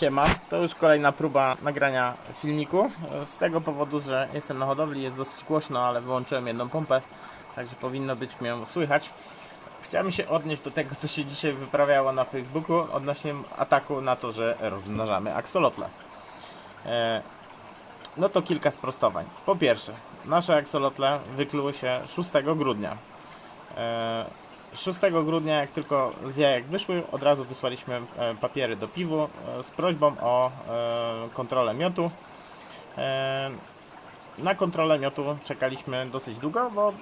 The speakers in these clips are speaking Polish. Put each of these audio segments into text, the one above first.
Siema, to już kolejna próba nagrania filmiku. Z tego powodu, że jestem na hodowli, jest dosyć głośno, ale wyłączyłem jedną pompę, także powinno być mnie słychać. Chciałem się odnieść do tego, co się dzisiaj wyprawiało na Facebooku odnośnie ataku na to, że rozmnażamy aksolotle. E, No to kilka sprostowań. Po pierwsze, nasze aksolotle wykluły się 6 grudnia. E, 6 grudnia, jak tylko z jajek wyszły, od razu wysłaliśmy e, papiery do piwu e, z prośbą o e, kontrolę miotu. Na kontrolę miotu czekaliśmy dosyć długo, bo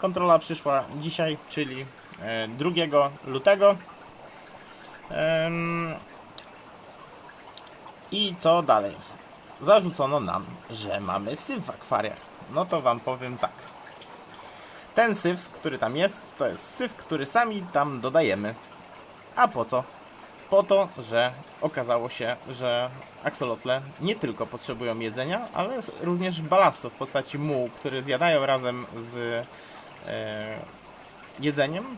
kontrola przyszła dzisiaj, czyli e, 2 lutego. I co dalej? Zarzucono nam, że mamy syf w akwariach. No to wam powiem tak. Ten syf, który tam jest, to jest syf, który sami tam dodajemy. A po co? Po to, że okazało się, że aksolotle nie tylko potrzebują jedzenia, ale również balastu w postaci mułu, który zjadają razem z e, jedzeniem,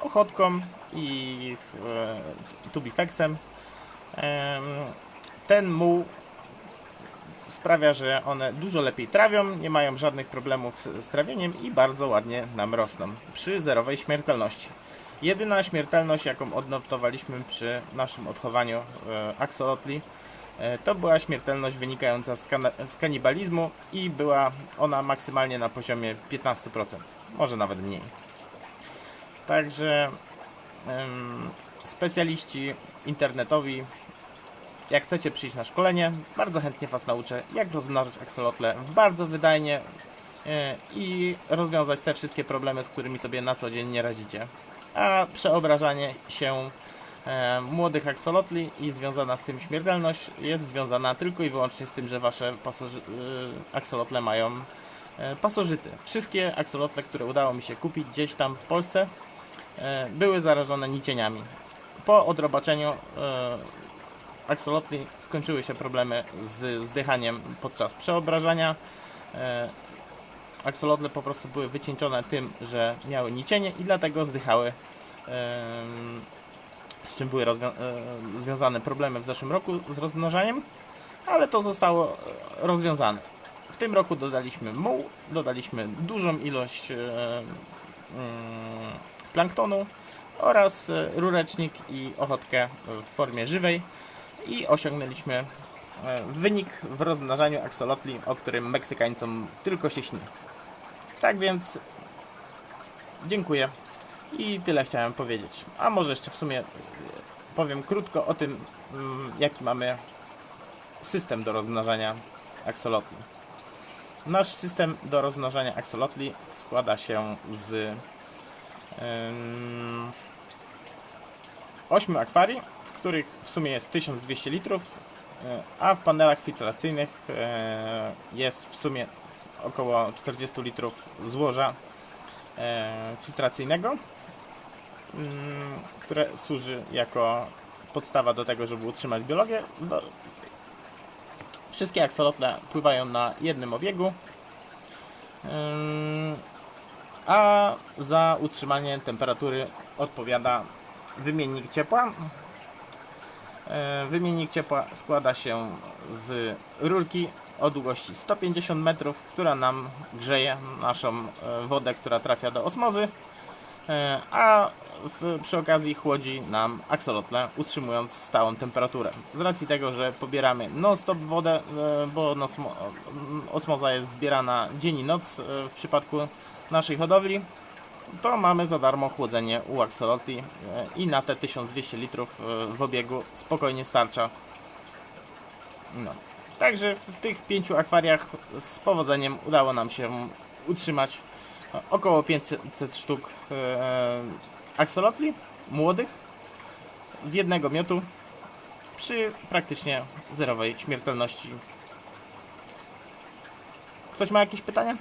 ochotką i e, tubifexem. Em, ten muł sprawia, że one dużo lepiej trawią, nie mają żadnych problemów z, trawieniem i bardzo ładnie nam rosną przy zerowej śmiertelności. Jedyna śmiertelność, jaką odnotowaliśmy przy naszym odchowaniu e, axolotli, e, to była śmiertelność wynikająca z, z kanibalizmu i była ona maksymalnie na poziomie 15%, może nawet mniej. Także specjaliści internetowi jak chcecie przyjść na szkolenie, bardzo chętnie Was nauczę, jak rozmnażać aksolotle bardzo wydajnie e, i rozwiązać te wszystkie problemy, z którymi sobie na co dzień nie radzicie. A przeobrażanie się e, młodych aksolotli i związana z tym śmiertelność jest związana tylko i wyłącznie z tym, że Wasze pasoży- e, aksolotle mają pasożyty. Wszystkie aksolotle, które udało mi się kupić gdzieś tam w Polsce, były zarażone nicieniami. Po odrobaczeniu e, aksolotli skończyły się problemy z zdychaniem podczas przeobrażania. E, Aksolotle po prostu były wycieńczone tym, że miały nicienie i dlatego zdychały. em, Z czym były e, związane problemy w zeszłym roku z rozmnażaniem, ale to zostało e, rozwiązane. W tym roku dodaliśmy muł, dodaliśmy dużą ilość e, mm, planktonu oraz e, rurecznik i ochotkę w formie żywej i osiągnęliśmy e, wynik w rozmnażaniu aksolotli, o którym Meksykańcom tylko się śni. Tak więc dziękuję i tyle chciałem powiedzieć. A może jeszcze w sumie e, powiem krótko o tym, mm, jaki mamy system do rozmnażania aksolotli. Nasz system do rozmnażania aksolotli składa się z em, 8 akwarii, których w sumie jest 1200 litrów, e, a w panelach filtracyjnych e, jest w sumie około 40 litrów złoża e, filtracyjnego, mm, które służy jako podstawa do tego, żeby utrzymać biologię. Wszystkie aksolotle pływają na jednym obiegu, a za utrzymanie temperatury odpowiada wymiennik ciepła. E, Wymiennik ciepła składa się z rurki o długości 150 metrów, która nam grzeje naszą e, wodę, która trafia do osmozy, e, a w, przy okazji chłodzi nam aksolotle, utrzymując stałą temperaturę. Z racji tego, że pobieramy non-stop wodę, bo nosmo, osmoza jest zbierana dzień i noc w przypadku naszej hodowli, to mamy za darmo chłodzenie u Axolotli e, i na te 1200 litrów e, w obiegu spokojnie starcza. No. Także w tych pięciu akwariach z powodzeniem udało nam się utrzymać e, około 500 sztuk Axolotli młodych z jednego miotu przy praktycznie zerowej śmiertelności. Ktoś ma jakieś pytania?